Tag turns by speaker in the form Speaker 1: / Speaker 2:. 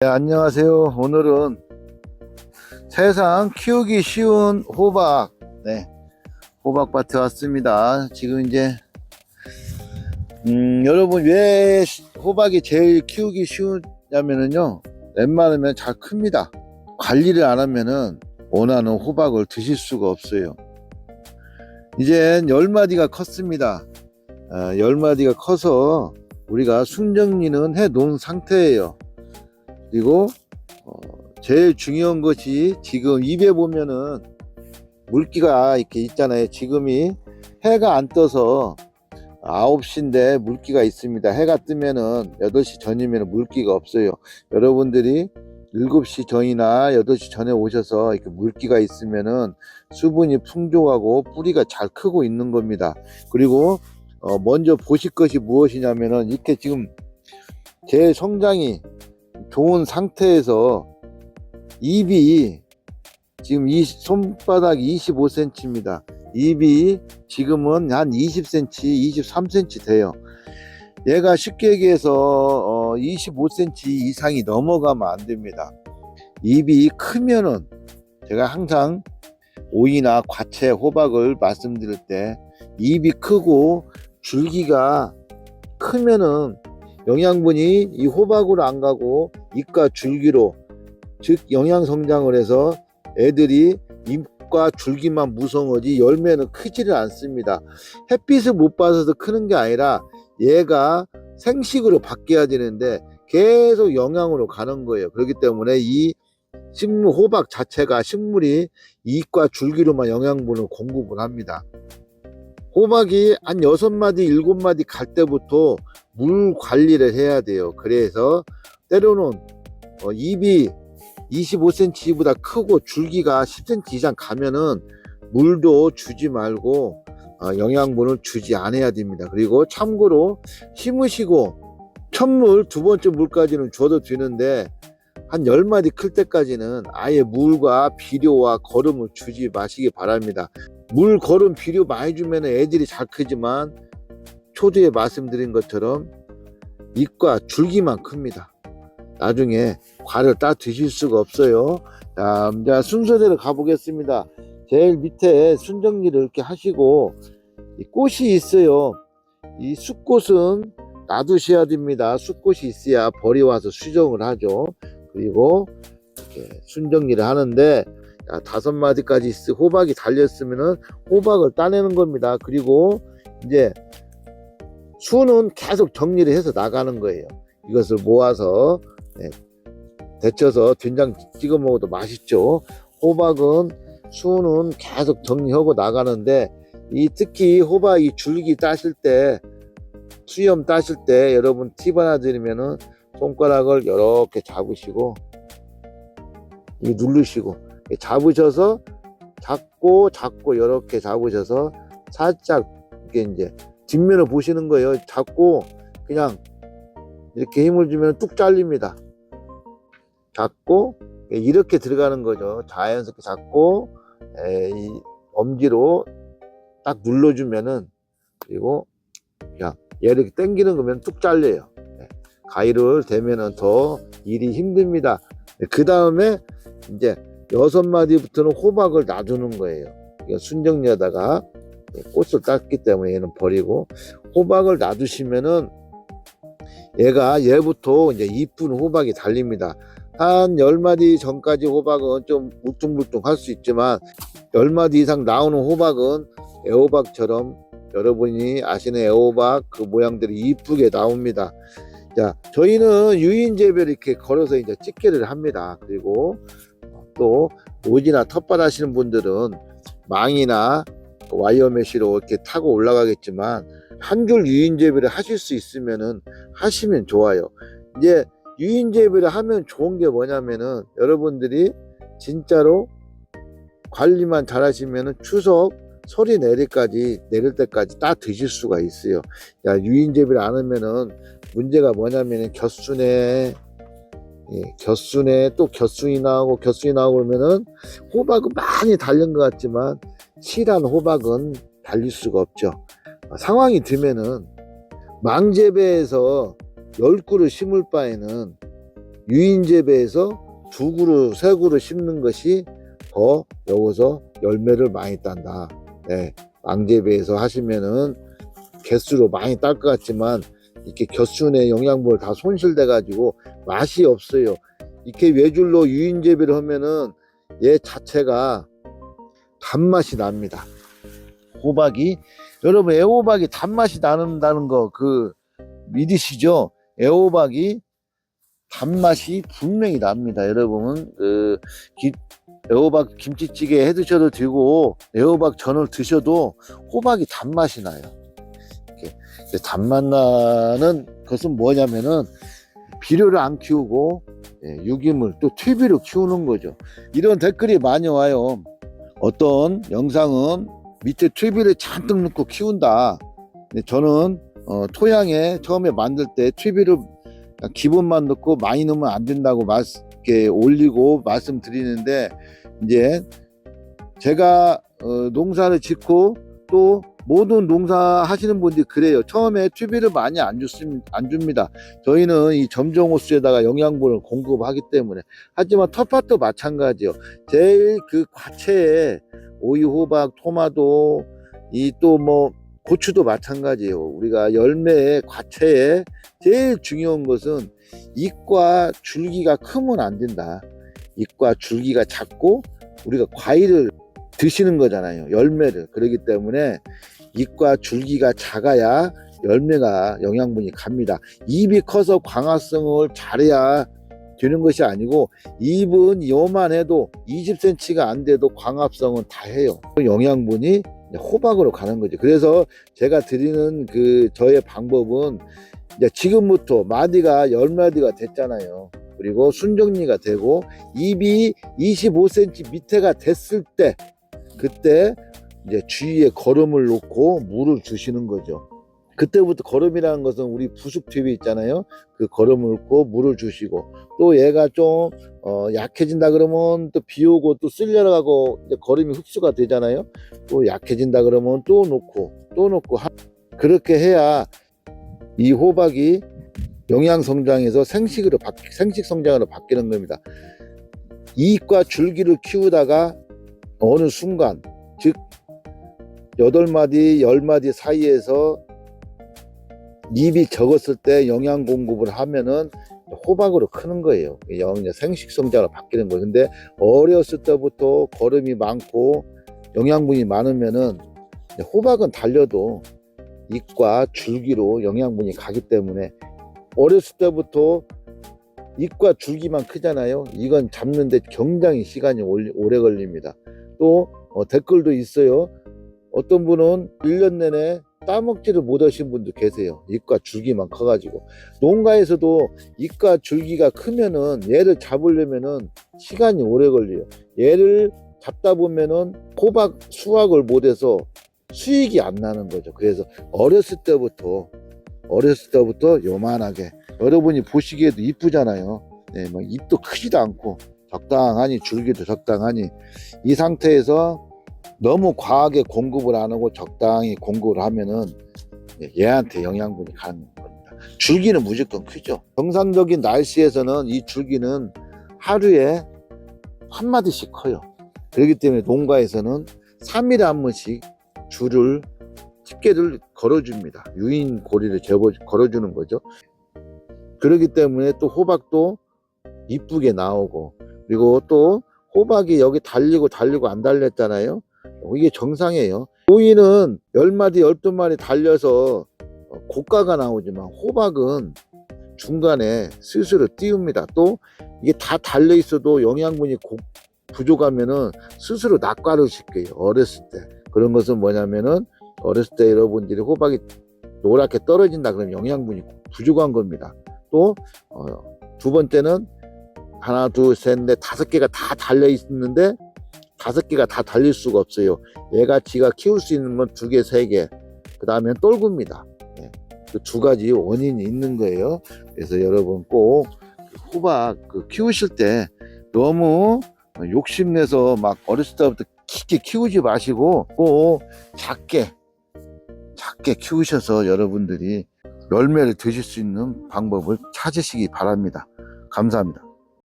Speaker 1: 네, 안녕하세요. 오늘은 세상 키우기 쉬운 호박, 네, 호박밭에 왔습니다. 지금 이제, 음, 여러분 왜 시- 호박이 제일 키우기 쉬우냐면은요, 웬만하면 잘 큽니다. 관리를 안 하면은 원하는 호박을 드실 수가 없어요. 이젠 열마디가 컸습니다. 아, 열마디가 커서 우리가 순정리는 해 놓은 상태예요. 그리고 어, 제일 중요한 것이 지금 입에 보면은 물기가 이렇게 있잖아요. 지금이 해가 안 떠서 9시인데 물기가 있습니다. 해가 뜨면은 8시 전이면 물기가 없어요. 여러분들이 7시 전이나 8시 전에 오셔서 이렇게 물기가 있으면은 수분이 풍족하고 뿌리가 잘 크고 있는 겁니다. 그리고 어, 먼저 보실 것이 무엇이냐면은 이렇게 지금 제 성장이 좋은 상태에서 입이 지금 이 손바닥 25cm입니다. 입이 지금은 한 20cm, 23cm 돼요. 얘가 쉽게 얘기해서 어, 25cm 이상이 넘어가면 안 됩니다. 입이 크면은 제가 항상 오이나 과채, 호박을 말씀드릴 때 입이 크고 줄기가 크면은 영양분이 이 호박으로 안 가고 잎과 줄기로 즉 영양 성장을 해서 애들이 잎과 줄기만 무성하지 열매는 크지를 않습니다. 햇빛을 못 받아서 크는 게 아니라 얘가 생식으로 바뀌어야 되는데 계속 영양으로 가는 거예요. 그렇기 때문에 이 식물 호박 자체가 식물이 잎과 줄기로만 영양분을 공급을 합니다. 호박이 한 여섯 마디 일곱 마디 갈 때부터 물 관리를 해야 돼요. 그래서 때로는 어, 잎이 25cm보다 크고 줄기가 10cm 이상 가면은 물도 주지 말고 어, 영양분을 주지 않아야 됩니다. 그리고 참고로 심으시고 첫물 두 번째 물까지는 줘도 되는데 한 10마디 클 때까지는 아예 물과 비료와 거름을 주지 마시기 바랍니다. 물, 거름, 비료 많이 주면 애들이 잘 크지만 초두에 말씀드린 것처럼 잎과 줄기만 큽니다. 나중에 과를 따 드실 수가 없어요. 자, 이제 순서대로 가보겠습니다. 제일 밑에 순정리를 이렇게 하시고 이 꽃이 있어요. 이 숫꽃은 놔두셔야 됩니다. 숫꽃이 있어야 벌이 와서 수정을 하죠. 그리고 이렇게 순정리를 하는데 자, 다섯 마디까지 있- 호박이 달렸으면은 호박을 따내는 겁니다. 그리고 이제 수는 계속 정리를 해서 나가는 거예요. 이것을 모아서 네, 데쳐서 된장 찍어 먹어도 맛있죠. 호박은 수는 계속 정리하고 나가는데 이 특히 호박 이 줄기 따실 때 수염 따실 때 여러분 팁 하나 드리면은 손가락을 이렇게 잡으시고 이 누르시고 잡으셔서 잡고 잡고 이렇게 잡으셔서 살짝 이렇게 이제 뒷면을 보시는 거예요. 잡고 그냥 이렇게 힘을 주면 뚝 잘립니다. 잡고 이렇게 들어가는 거죠. 자연스럽게 잡고 에, 이 엄지로 딱 눌러주면은 그리고 그냥 얘를 이렇게 당기는 거면 뚝 잘려요. 네. 가위를 대면은 더 일이 힘듭니다. 그 다음에 이제 여섯 마디부터는 호박을 놔두는 거예요. 이거 순정리하다가 꽃을 땄기 때문에 얘는 버리고 호박을 놔두시면은 얘가 얘부터 이제 이쁜 호박이 달립니다. 한 10마디 전까지 호박은 좀 물뚱물뚱 할수 있지만 10마디 이상 나오는 호박은 애호박처럼 여러분이 아시는 애호박 그 모양들이 이쁘게 나옵니다. 자, 저희는 유인재배를 이렇게 걸어서 이제 집게를 합니다. 그리고 또 노지나 텃밭 하시는 분들은 망이나 와이어 메시로 이렇게 타고 올라가겠지만 한 줄 유인재배를 하실 수 있으면은 하시면 좋아요. 이제 유인재배를 하면 좋은 게 뭐냐면은 여러분들이 진짜로 관리만 잘 하시면은 추석 소리 내릴까지 내릴 때까지 다 드실 수가 있어요. 야, 유인재배를 안 하면은 문제가 뭐냐면은 겨순에 예, 겨순에 또 겨순이 나오고 겨순이 나오고 그러면은 호박은 많이 달린 것 같지만 실한 호박은 달릴 수가 없죠. 어, 상황이 되면은 망재배에서 열 그루 심을 바에는 유인재배에서 두 그루, 세 그루 심는 것이 더 여기서 열매를 많이 딴다. 네, 망재배에서 하시면은 개수로 많이 딸 것 같지만 이렇게 겨순의 영양분을 다 손실돼 가지고 맛이 없어요. 이렇게 외줄로 유인 재배를 하면은 얘 자체가 단맛이 납니다. 호박이 여러분 애호박이 단맛이 나는다는 거 그 믿으시죠? 애호박이 단맛이 분명히 납니다. 여러분 그 기- 애호박 김치찌개 해 드셔도 되고 애호박 전을 드셔도 호박이 단맛이 나요. 이렇게 단맛 나는 것은 뭐냐면은 비료를 안 키우고 예, 유기물 또 퇴비로 키우는 거죠. 이런 댓글이 많이 와요. 어떤 영상은 밑에 퇴비를 잔뜩 넣고 키운다. 근데 저는 어, 토양에 처음에 만들 때 그냥 기본만 넣고 많이 넣으면 안 된다고 말, 이렇게 올리고 말씀드리는데 이제 제가 어, 농사를 짓고 또 모든 농사 하시는 분들이 그래요. 처음에 튜비를 많이 안, 줬습니다, 안 줍니다. 저희는 이 점정 호수에다가 영양분을 공급하기 때문에. 하지만 텃밭도 마찬가지요. 제일 그 과채에 오이, 호박, 토마토, 이 또 뭐 고추도 마찬가지예요. 우리가 열매의 과채에 제일 중요한 것은 잎과 줄기가 크면 안 된다. 잎과 줄기가 작고 우리가 과일을 드시는 거잖아요. 열매를. 그렇기 때문에 잎과 줄기가 작아야 열매가 영양분이 갑니다. 잎이 커서 광합성을 잘해야 되는 것이 아니고 잎은 요만해도 20cm가 안 돼도 광합성은 다 해요. 그 영양분이 호박으로 가는 거죠. 그래서 제가 드리는 그 저의 방법은 이제 지금부터 마디가 열 마디가 됐잖아요. 그리고 순정리가 되고 잎이 25cm 밑에가 됐을 때 그때 이제 주위에 거름을 놓고 물을 주시는 거죠. 그때부터 거름이라는 것은 우리 부숙 튜브 있잖아요. 그 거름을 놓고 물을 주시고 또 얘가 좀 어, 약해진다 그러면 또 비 오고 또 쓸려가고 이제 거름이 흡수가 되잖아요. 또 약해진다 그러면 또 놓고 또 놓고 하- 그렇게 해야 이 호박이 영양 성장에서 생식으로 바, 생식 성장으로 바뀌는 겁니다. 이익과 줄기를 키우다가 어느 순간 즉 여덟 마디 열 마디 사이에서 잎이 적었을 때 영양 공급을 하면은 호박으로 크는 거예요. 영 생식 성장으로 바뀌는 거예요. 근데 어렸을 때부터 거름이 많고 영양분이 많으면은 호박은 달려도 잎과 줄기로 영양분이 가기 때문에 어렸을 때부터 잎과 줄기만 크잖아요. 이건 잡는데 굉장히 시간이 올- 오래 걸립니다. 또 어, 댓글도 있어요. 어떤 분은 1년 내내 따먹지를 못하신 분도 계세요. 잎과 줄기만 커가지고. 농가에서도 잎과 줄기가 크면은 얘를 잡으려면은 시간이 오래 걸려요. 얘를 잡다 보면은 호박 수확을 못해서 수익이 안 나는 거죠. 그래서 어렸을 때부터 어렸을 때부터 요만하게 여러분이 보시기에도 이쁘잖아요. 네, 뭐 잎도 크지도 않고 적당하니 줄기도 적당하니 이 상태에서 너무 과하게 공급을 안 하고 적당히 공급을 하면은 예, 얘한테 영양분이 가는 겁니다. 줄기는 무조건 크죠. 정상적인 날씨에서는 이 줄기는 하루에 한 마디씩 커요. 그렇기 때문에 농가에서는 3일에 한 번씩 줄을 집게를 걸어줍니다. 유인 고리를 재보, 걸어주는 거죠. 그렇기 때문에 또 호박도 이쁘게 나오고 그리고 또 호박이 여기 달리고 달리고 안 달렸잖아요. 이게 정상이에요. 오이는 10마디, 12마리 달려서 고가가 나오지만 호박은 중간에 스스로 띄웁니다. 또 이게 다 달려 있어도 영양분이 고- 부족하면은 스스로 낙과를 시켜요. 어렸을 때. 그런 것은 뭐냐면은 어렸을 때 여러분들이 호박이 노랗게 떨어진다 그러면 영양분이 부족한 겁니다. 또두 번째는 하나, 둘, 셋, 넷, 다섯 개가 다 달려 있는데 다섯 개가 다 달릴 수가 없어요. 얘가 지가 키울 수 있는 건 두 개, 세 개. 그 다음엔 똘구입니다. 그두 가지 원인이 있는 거예요. 그래서 여러분 꼭그 호박 그 키우실 때 너무 욕심내서 막 어렸을 때부터 깊게 키우지 마시고 꼭 작게 작게 키우셔서 여러분들이 열매를 드실 수 있는 방법을 찾으시기 바랍니다. 감사합니다.